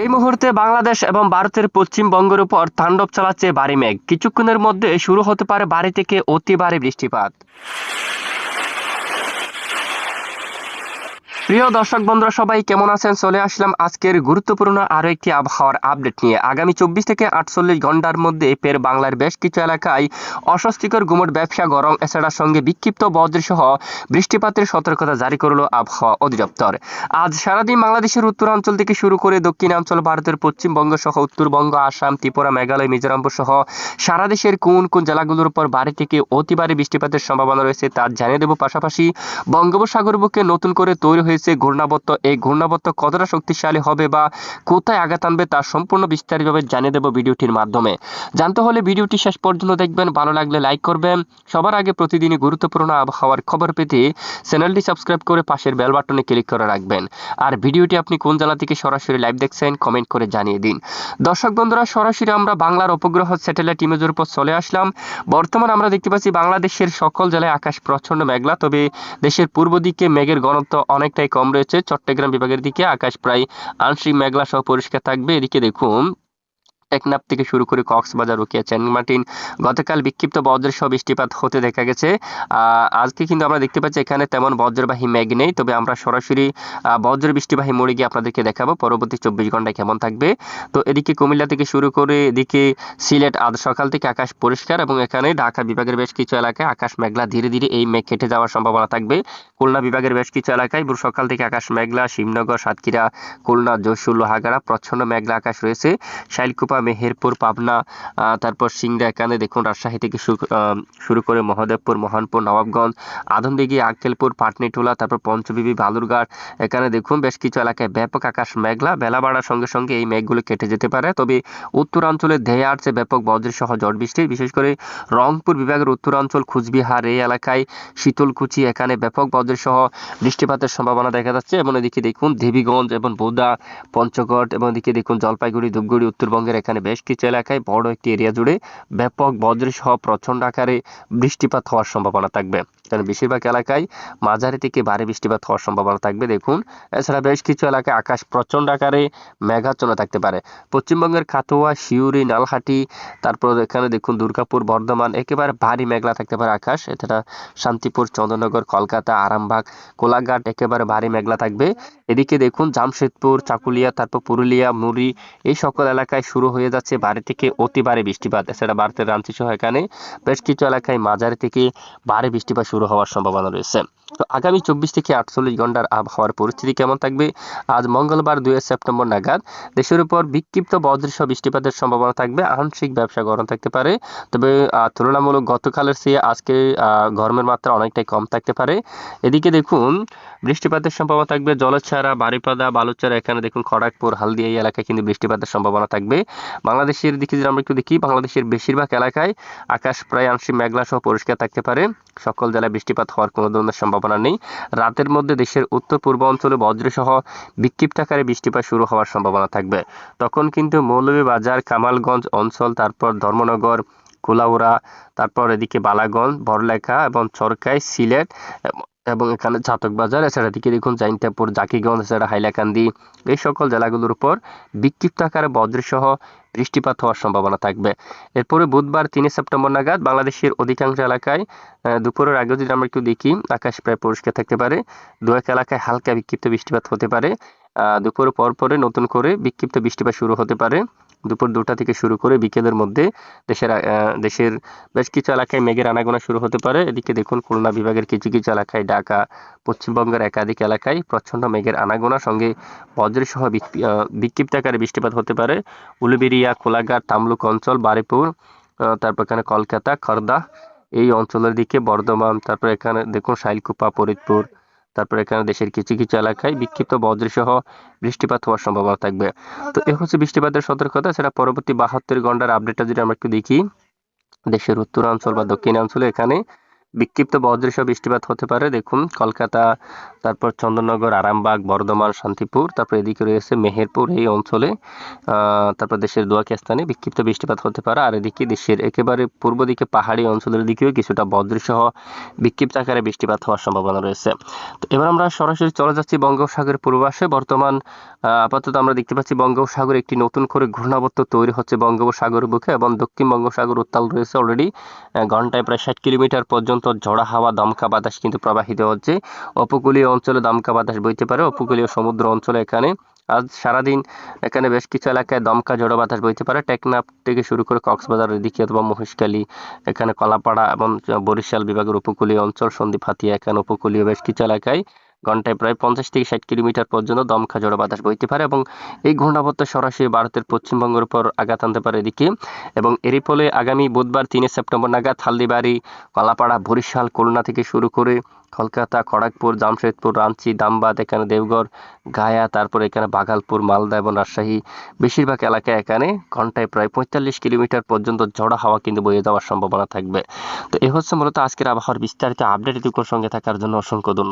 এই মুহূর্তে বাংলাদেশ এবং ভারতের পশ্চিমবঙ্গের উপর তাণ্ডব চালাচ্ছে ভারী মেঘ। কিছুক্ষণের মধ্যে শুরু হতে পারে বাড়ি থেকে অতি ভারী বৃষ্টিপাত। প্রিয় দর্শক বন্ধুরা, সবাই কেমন আছেন? চলে আসলাম আজকের গুরুত্বপূর্ণ আরও একটি আবহাওয়ার আপডেট নিয়ে। আগামী চব্বিশ থেকে আটচল্লিশ ঘণ্টার মধ্যে ফের বাংলার বেশ কিছু এলাকায় অস্বস্তিকর গুমট, ব্যবসা গরম, এছাড়া সঙ্গে বিক্ষিপ্ত বজ্রসহ বৃষ্টিপাতের সতর্কতা জারি করল আবহাওয়া অধিদপ্তর। আজ সারাদিন বাংলাদেশের উত্তরাঞ্চল থেকে শুরু করে দক্ষিণাঞ্চল, ভারতের পশ্চিমবঙ্গ সহ উত্তরবঙ্গ, আসাম, ত্রিপুরা, মেঘালয় মিজোরাম সহ সারা দেশের কোন কোন জেলাগুলোর উপর বাড়ি থেকে অতিবারে বৃষ্টিপাতের সম্ভাবনা রয়েছে তা জানিয়ে দেব। পাশাপাশি বঙ্গোপসাগর বুকে নতুন করে তৈরি হয়েছে ঘূর্ণাবর্ত, এই ঘূর্ণাবর্ত কতটা শক্তিশালী হবে বা কোথায় আঘাত আনবে তা সম্পূর্ণ বিস্তারিতভাবে জানিয়ে দেব ভিডিওটির মাধ্যমে। জানতে হলে ভিডিওটি শেষ পর্যন্ত দেখবেন, ভালো লাগলে লাইক করবেন। সবার আগে প্রতিদিনই গুরুত্বপূর্ণ আবহাওয়ার খবর পেতে চ্যানেলটি সাবস্ক্রাইব করে পাশের বেল বাটনে ক্লিক করে রাখবেন। আর ভিডিওটি আপনি কোন জেলা থেকে সরাসরি লাইভ দেখছেন, কমেন্ট করে জানিয়ে দিন। দর্শক বন্ধুরা, সরাসরি আমরা বাংলার উপগ্রহ স্যাটেলাইট ইমেজের উপর চলে আসলাম। বর্তমান আমরা দেখতে পাচ্ছি বাংলাদেশের সকল জেলায় আকাশ প্রচণ্ড মেঘলা, তবে দেশের পূর্ব দিকে মেঘের ঘনত্ব অনেকটাই কম রয়েছে। চট্টগ্রাম বিভাগের দিকে আকাশ প্রায় আংশিক মেঘলা সহ পরিষ্কার থাকবে। এদিকে দেখুন টেকনাফ থেকে শুরু করে কক্সবাজার, রুকিয়া চ্যাংমার্টিন গতকাল বিক্ষিপ্ত বজ্রসহ বৃষ্টিপাত হতে দেখা গেছে। আজকে কিন্তু আমরা দেখতে পাচ্ছি এখানে তেমন বজ্রবাহী মেঘ নেই, তবে আমরা সরাসরি বজ্র বৃষ্টিবাহী মোড়ে গিয়ে আপনাদেরকে দেখাবো। পরবর্তী চব্বিশ ঘন্টায় কেমন থাকবে? তো এদিকে কুমিল্লা থেকে শুরু করে এদিকে সিলেট, আজ সকাল থেকে আকাশ পরিষ্কার এবং এখানে ঢাকা বিভাগের বেশ কিছু এলাকায় আকাশ মেঘলা, ধীরে ধীরে এই মেঘ কেটে যাওয়ার সম্ভাবনা থাকবে। খুলনা বিভাগের বেশ কিছু এলাকায় ভোর সকাল থেকে আকাশ মেঘলা, শিবনগর, সাতক্ষীরা, খুলনা, যশোর, লোহাগাড়া প্রচ্ছন্ন মেঘলা আকাশ রয়েছে। শাইলকুপা মেহেরপুর, পাবনা তারপর সিংড়া, এখানে দেখুন রাজশাহী থেকে শুরু করে মহাদেবপুর, মহানপুর, নবাবগঞ্জ, আদমদিঘি, আক্কেলপুর, পাটনিটোলা, তারপর পঞ্চবিবি, বালুরঘাট, এখানে দেখুন বেশ কিছু এলাকায় ব্যাপক আকাশ মেঘলা, বেলা বাড়ার সঙ্গে সঙ্গে এই মেঘগুলো কেটে যেতে পারে। তবে উত্তরাঞ্চলে ধেয়ে আসছে ব্যাপক বজ্রসহ ঝড় বৃষ্টি, বিশেষ করে রংপুর বিভাগের উত্তরাঞ্চল, কুচবিহার এই এলাকায় শীতলকুচি, এখানে ব্যাপক বজ্রসহ বৃষ্টিপাতের সম্ভাবনা দেখা যাচ্ছে। এবং এদিকে দেখুন দেবীগঞ্জ এবং বোদা পঞ্চগড়, এবং এদিকে দেখুন জলপাইগুড়ি, ধূপগুড়ি, উত্তরবঙ্গের এখানে বেশ কিছু এলাকায় বড় একটি এরিয়া জুড়ে ব্যাপক বজ্রসহ প্রচণ্ড আকারে বৃষ্টিপাত হওয়ার সম্ভাবনা থাকবে। কারণ বেশিরভাগ এলাকায় মাঝারি থেকে ভারী বৃষ্টিপাত হওয়ার সম্ভাবনা থাকবে। দেখুন, এছাড়া বেশ কিছু এলাকায় আকাশ প্রচণ্ড আকারে মেঘাচ্ছন্ন থাকতে পারে। পশ্চিমবঙ্গের কাটোয়া শিউরি নালহাটি, তারপর এখানে দেখুন দুর্গাপুর, বর্ধমান, একেবারে ভারী মেঘলা থাকতে পারে আকাশ। এছাড়া শান্তিপুর, চন্দ্রনগর, কলকাতা, আরামবাগ, কোলাঘাট একেবারে ভারী মেঘলা থাকবে। এদিকে দেখুন, জামশেদপুর, চাকুলিয়া, তারপর পুরুলিয়া মুড়ি এই সকল এলাকায় শুরু হয়ে যাচ্ছে ভারী থেকে অতি ভারী বৃষ্টিপাত। এছাড়া ভারতের রাঞ্চি সহ এখানে বেশ কিছু এলাকায় মাঝারি থেকে ভারী বৃষ্টিপাত শুরু হওয়ার সম্ভাবনা রয়েছে। তো আগামী চব্বিশ থেকে আটচল্লিশ ঘণ্টার আবহাওয়ার পরিস্থিতি কেমন থাকবে? আজ মঙ্গলবার দুই সেপ্টেম্বর নাগাদ দেশের উপর বিক্ষিপ্ত বজ্রসহ বৃষ্টিপাতের সম্ভাবনা থাকবে। আংশিক ব্যবসা গরম থাকতে পারে। তবে তুলনামূলক গতকালের চেয়ে আজকে গরমের মাত্রা অনেকটাই কম থাকতে পারে। এদিকে দেখুন, বৃষ্টিপাতের সম্ভাবনা থাকবে। জলছাড়া বারিপাদা বালুচড়া এখানে দেখুন খড়াকপুর হালদিয়া এই এলাকায় কিন্তু বৃষ্টিপাতের সম্ভাবনা থাকবে। বাংলাদেশের দিকে যদি আমরা একটু দেখি, বাংলাদেশের বেশিরভাগ এলাকায় আকাশ প্রায় আংশিক মেঘলা সহ পরিষ্কার থাকতে পারে। সকল জেলায় বৃষ্টিপাত হওয়ার কোনো ধরনের সম্ভাবনা নেই। রাতের মধ্যে দেশের উত্তর পূর্ব অঞ্চলে বজ্রসহ বিক্ষিপ্ত আকারে বৃষ্টিপাত শুরু হওয়ার সম্ভাবনা থাকবে। তখন কিন্তু মৌলভীবাজার, কামালগঞ্জ অঞ্চল, তারপর ধর্মনগর, কুলাউড়া, তারপর এদিকে বালাগঞ্জ, বড়লেখা এবং চরকাই সিলেট এবং- এখানে চাতক বাজার এছাড়া এদিকে দেখুন জাইনটাপুর জাকিগঞ্জ, এছাড়া হাইলাকান্দি, এই সকল জেলাগুলোর উপর বিক্ষিপ্ত আকারে বজ্রসহ বৃষ্টিপাত হওয়ার সম্ভাবনা থাকবে। এরপরে বুধবার তিন সেপ্টেম্বর নাগাদ বাংলাদেশের অধিকাংশ এলাকায় দুপুরের আগে যদি আমরা একটু দেখি, আকাশ প্রায় পরিষ্কার থাকতে পারে। দু এক এলাকায় হালকা বিক্ষিপ্ত বৃষ্টিপাত হতে পারে। দুপুর পর পরে নতুন করে বিক্ষিপ্ত বৃষ্টিপাত শুরু হতে পারে। দুপুর দুটা থেকে শুরু করে বিকেলের মধ্যে দেশের দেশের বেশ কিছু এলাকায় মেঘের আনাগোনা শুরু হতে পারে। এদিকে দেখুন, খুলনা বিভাগের কিছু কিছু এলাকায়, ঢাকা, পশ্চিমবঙ্গের একাধিক এলাকায় প্রচণ্ড মেঘের আনাগোনা, সঙ্গে বজ্রসহ বিক্ষিপ্ত আকারে বৃষ্টিপাত হতে পারে। উলুবেরিয়া, কোলাঘাট, তামলুক অঞ্চল, বারিপুর তারপর এখানে কলকাতা, খর্দা, এই অঞ্চলের দিকে বর্ধমান, তারপর এখানে দেখুন, শাইলকুপা, ফরিদপুর তারপর এখানে দেশের কিছু কিছু এলাকায় বিক্ষিপ্ত বজ্রসহ বৃষ্টিপাত হওয়ার সম্ভাবনা থাকবে। তো এ হচ্ছে বৃষ্টিপাতের সতর্কতা, সেটা পরবর্তী বাহাত্তর ঘণ্টার আপডেটটা যদি আমরা একটু দেখি, দেশের উত্তরাঞ্চল বা দক্ষিণাঞ্চলে এখানে বিক্ষিপ্ত বজ্রসহ বৃষ্টিপাত হতে পারে। দেখুন, কলকাতা, তারপর চন্দননগর আরামবাগ, বর্ধমান, শান্তিপুর, তারপর এদিকে রয়েছে মেহেরপুর এই অঞ্চলে। তারপর দেশের দোয়াকে স্থানে বিক্ষিপ্ত বৃষ্টিপাত হতে পারে। আর এদিকে দেশের একেবারে পূর্ব দিকে পাহাড়ি অঞ্চলের দিকেও কিছুটা বজ্রসহ বিক্ষিপ্ত আকারে বৃষ্টিপাত হওয়ার সম্ভাবনা রয়েছে। তো এবার আমরা সরাসরি চলে যাচ্ছি বঙ্গোপসাগরের পূর্বাসে বর্তমান আপাতত আমরা দেখতে পাচ্ছি বঙ্গোপসাগর একটি নতুন করে ঘূর্ণাবর্ত তৈরি হচ্ছে বঙ্গোপসাগরের বুকে এবং দক্ষিণ বঙ্গোপসাগর উত্তাল রয়েছে অলরেডি ঘন্টায় প্রায় ষাট কিলোমিটার পর্যন্ত। ঝড়া হাওয়া, দমকা বাতাস কিন্তু প্রবাহিত হচ্ছে। উপকূলীয় অঞ্চলে দমকা বাতাস বইতে পারে। উপকূলীয় সমুদ্র অঞ্চলে এখানে আজ সারাদিন এখানে বেশ কিছু এলাকায় দমকা ঝড়ো বাতাস বইতে পারে। টেকনাফ থেকে শুরু করে কক্সবাজার দিকে অথবা মহেশখালী, এখানে কলাপাড়া এবং বরিশাল বিভাগের উপকূলীয় অঞ্চল, সন্দ্বীপ, হাতিয়া, এখানে উপকূলীয় বেশ কিছু এলাকায় ঘন্টায় প্রায় পঞ্চাশ থেকে ষাট কিলোমিটার পর্যন্ত দমকা ঝড়ো বাতাস বইতে পারে এবং এই ঘূর্ণাবর্ত সরাসরি ভারতের পশ্চিমবঙ্গের উপর আঘাত আনতে পারে এদিকে। এবং এরই ফলে আগামী বুধবার তিনে সেপ্টেম্বর নাগাদ হালদিবাড়ি, কলাপাড়া, বরিশাল, খুলনা থেকে শুরু করে কলকাতা, খড়গপুর, জামশেদপুর, রাঁচি, দামবাদ, এখানে দেওঘর, গায়া, তারপর এখানে বাগালপুর মালদা এবং রাজশাহী বেশিরভাগ এলাকায় এখানে ঘন্টায় প্রায় পঁয়তাল্লিশ কিলোমিটার পর্যন্ত ঝড়া হাওয়া কিন্তু বয়ে যাওয়ার সম্ভাবনা থাকবে। তো এ হচ্ছে মূলত আজকের আবহাওয়ার বিস্তারিত আপডেট এটুকুর সঙ্গে থাকার জন্য অসংখ্য